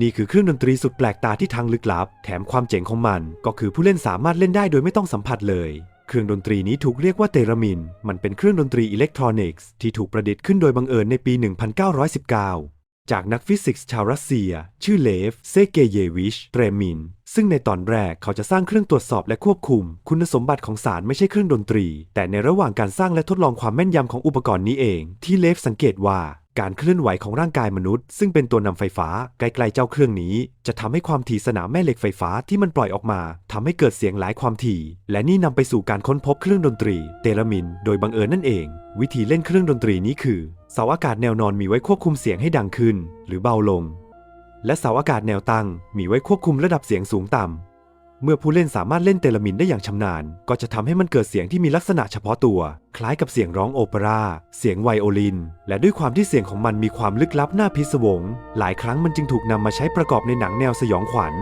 นี่คือเครื่องดนตรีสุดแปลกตาที่ทั้งลึกลับ แถมความเจ๋งของมัน ก็คือผู้เล่นสามารถเล่นได้โดยไม่ต้องสัมผัสเลย เครื่องดนตรีนี้ถูกเรียกว่าเตรามิน มันเป็นเครื่องดนตรีอิเล็กทรอนิกส์ที่ถูกประดิษฐ์ขึ้นโดยบังเอิญในปี 1919 จากนักฟิสิกส์ชาวรัสเซีย ชื่อเลฟ เซเกเยวิช เตรมิน ซึ่งในตอนแรกเขาจะสร้างเครื่องตรวจสอบและควบคุม คุณสมบัติของสารไม่ใช่เครื่องดนตรี แต่ในระหว่างการสร้างและทดลองความแม่นยำของอุปกรณ์นี้เอง ที่เลฟสังเกตว่า การเคลื่อนไหวของร่างกายมนุษย์ ซึ่งเป็นตัวนำไฟฟ้าใกล้ๆเจ้าเครื่องนี้ จะทำให้ความถี่สนามแม่เหล็กไฟฟ้าที่มันปล่อยออกมาทำให้เกิดเสียงหลายความถี่ และนี่นำไปสู่การค้นพบเครื่องดนตรี เตรามิน โดยบังเอิญนั่นเอง วิธีเล่นเครื่องดนตรีนี้คือเสาอากาศแนวนอนมีไว้ควบคุมเสียงให้ดังขึ้น หรือเบาลง และเสาอากาศแนวตั้งมีไว้ควบคุมระดับเสียงสูงต่ำเมื่อผู้เล่นสามารถเล่นเตลามินได้อย่างชำนาญ ก็จะทำให้มันเกิดเสียงที่มีลักษณะเฉพาะตัว คล้ายกับเสียงร้องโอเปร่า เสียงไวโอลิน และด้วยความที่เสียงของมันมีความลึกลับน่าพิศวง หลายครั้งมันจึงถูกนำมาใช้ประกอบในหนังแนวสยองขวัญ